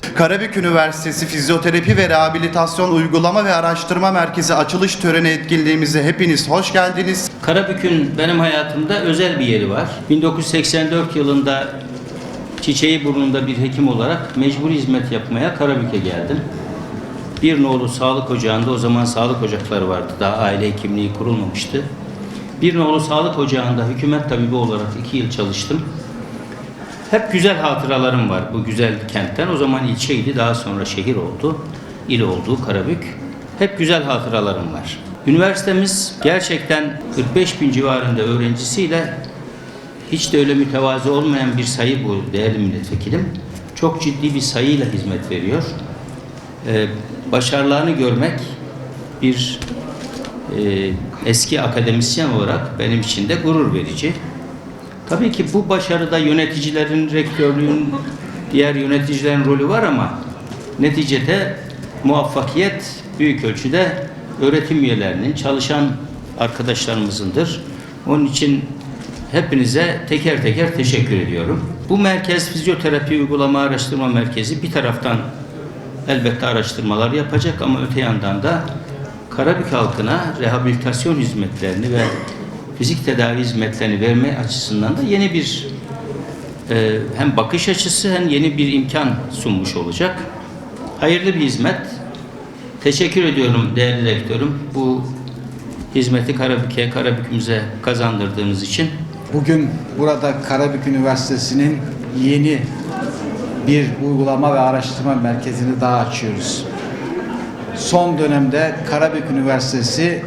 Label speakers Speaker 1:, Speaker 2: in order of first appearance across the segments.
Speaker 1: Karabük Üniversitesi Fizyoterapi ve Rehabilitasyon Uygulama ve Araştırma Merkezi açılış töreni etkinliğimize hepiniz hoş geldiniz.
Speaker 2: Karabük'ün benim hayatımda özel bir yeri var. 1984 yılında Çiçeği burnunda bir hekim olarak mecbur hizmet yapmaya Karabük'e geldim. Bir nolu sağlık ocağında o zaman sağlık ocakları vardı. Daha aile hekimliği kurulmamıştı. Bir nolu sağlık ocağında hükümet tabibi olarak iki yıl çalıştım. Hep güzel hatıralarım var bu güzel kentten. O zaman ilçeydi, daha sonra şehir oldu. İl oldu Karabük. Hep güzel hatıralarım var. Üniversitemiz gerçekten 45 bin civarında öğrencisiyle hiç de öyle mütevazı olmayan bir sayı bu değerli milletvekilim. Çok ciddi bir sayıyla hizmet veriyor. Ee, başarılarını görmek bir e, eski akademisyen olarak benim için de gurur verici. Tabii ki bu başarıda yöneticilerin, rektörlüğün, diğer yöneticilerin rolü var ama neticede muvaffakiyet büyük ölçüde öğretim üyelerinin, çalışan arkadaşlarımızındır. Onun için hepinize teker teker teşekkür ediyorum. Bu merkez fizyoterapi uygulama araştırma merkezi bir taraftan elbette araştırmalar yapacak ama öte yandan da Karabük halkına rehabilitasyon hizmetlerini ve fizik tedavi hizmetlerini verme açısından da yeni bir e, hem bakış açısı hem yeni bir imkan sunmuş olacak. Hayırlı bir hizmet. Teşekkür ediyorum değerli rektörüm. Bu hizmeti Karabük'e, Karabük'ümüze kazandırdığınız için.
Speaker 3: Bugün burada Karabük Üniversitesi'nin yeni bir uygulama ve araştırma merkezini daha açıyoruz. Son dönemde Karabük Üniversitesi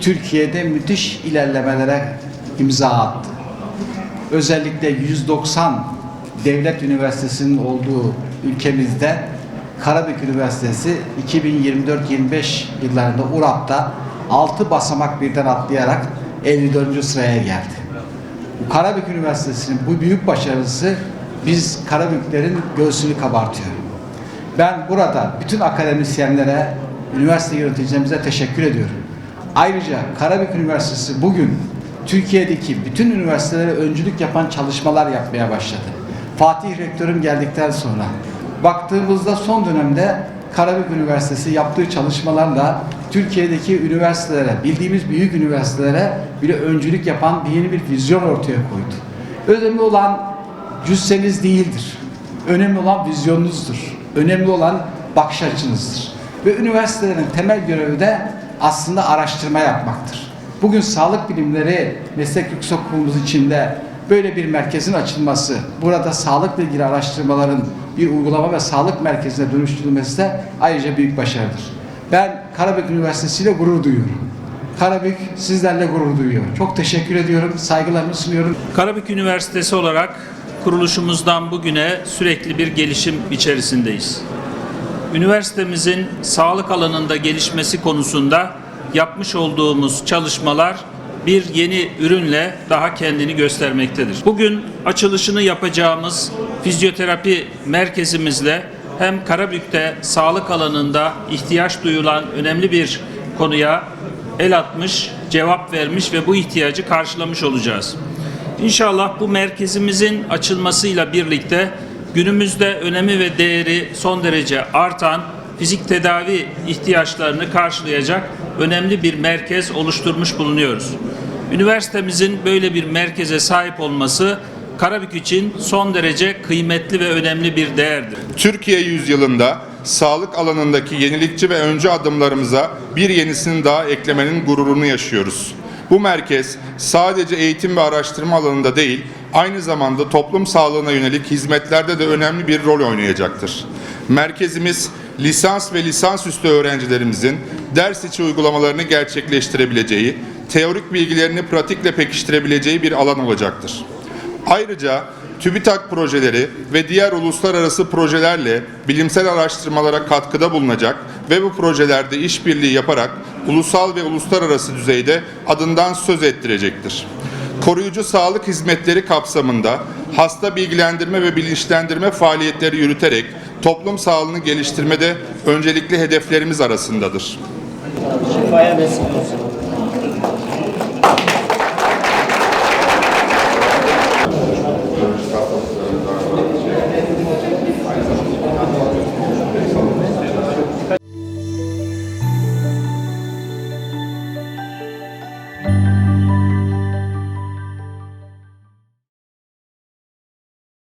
Speaker 3: Türkiye'de müthiş ilerlemelere imza attı. Özellikle 190 devlet üniversitesinin olduğu ülkemizde Karabük Üniversitesi 2024-25 yıllarında URAP'ta 6 basamak birden atlayarak 54. sıraya geldi. Karabük Üniversitesi'nin bu büyük başarısı biz Karabüklerin göğsünü kabartıyor. Ben burada bütün akademisyenlere, üniversite yöneticilerimize teşekkür ediyorum. Ayrıca Karabük Üniversitesi bugün Türkiye'deki bütün üniversitelere öncülük yapan çalışmalar yapmaya başladı. Fatih Rektörüm geldikten sonra baktığımızda son dönemde Karabük Üniversitesi yaptığı çalışmalarla Türkiye'deki üniversitelere, bildiğimiz büyük üniversitelere bile öncülük yapan bir yeni bir vizyon ortaya koydu. Önemli olan cüsseniz değildir. Önemli olan vizyonunuzdur. Önemli olan bakış açınızdır. Ve üniversitelerin temel görevi de aslında araştırma yapmaktır. Bugün sağlık bilimleri meslek yüksek okulumuz içinde böyle bir merkezin açılması, burada sağlıkla ilgili araştırmaların bir uygulama ve sağlık merkezine dönüştürülmesi de ayrıca büyük başarıdır. Ben Karabük Üniversitesi ile gurur duyuyorum. Karabük sizlerle gurur duyuyor. Çok teşekkür ediyorum, saygılarımı sunuyorum.
Speaker 4: Karabük Üniversitesi olarak kuruluşumuzdan bugüne sürekli bir gelişim içerisindeyiz. Üniversitemizin sağlık alanında gelişmesi konusunda yapmış olduğumuz çalışmalar bir yeni ürünle daha kendini göstermektedir. Bugün açılışını yapacağımız fizyoterapi merkezimizle hem Karabük'te sağlık alanında ihtiyaç duyulan önemli bir konuya el atmış, cevap vermiş ve bu ihtiyacı karşılamış olacağız. İnşallah bu merkezimizin açılmasıyla birlikte günümüzde önemi ve değeri son derece artan fizik tedavi ihtiyaçlarını karşılayacak önemli bir merkez oluşturmuş bulunuyoruz. Üniversitemizin böyle bir merkeze sahip olması Karabük için son derece kıymetli ve önemli bir değerdir.
Speaker 5: Türkiye yüzyılında sağlık alanındaki yenilikçi ve öncü adımlarımıza bir yenisini daha eklemenin gururunu yaşıyoruz. Bu merkez sadece eğitim ve araştırma alanında değil, aynı zamanda toplum sağlığına yönelik hizmetlerde de önemli bir rol oynayacaktır. Merkezimiz lisans ve lisansüstü öğrencilerimizin ders içi uygulamalarını gerçekleştirebileceği, teorik bilgilerini pratikle pekiştirebileceği bir alan olacaktır. Ayrıca TÜBİTAK projeleri ve diğer uluslararası projelerle bilimsel araştırmalara katkıda bulunacak ve bu projelerde işbirliği yaparak ulusal ve uluslararası düzeyde adından söz ettirecektir. Koruyucu sağlık hizmetleri kapsamında hasta bilgilendirme ve bilinçlendirme faaliyetleri yürüterek toplum sağlığını geliştirmede öncelikli hedeflerimiz arasındadır.
Speaker 2: Şifaya vesile olsun.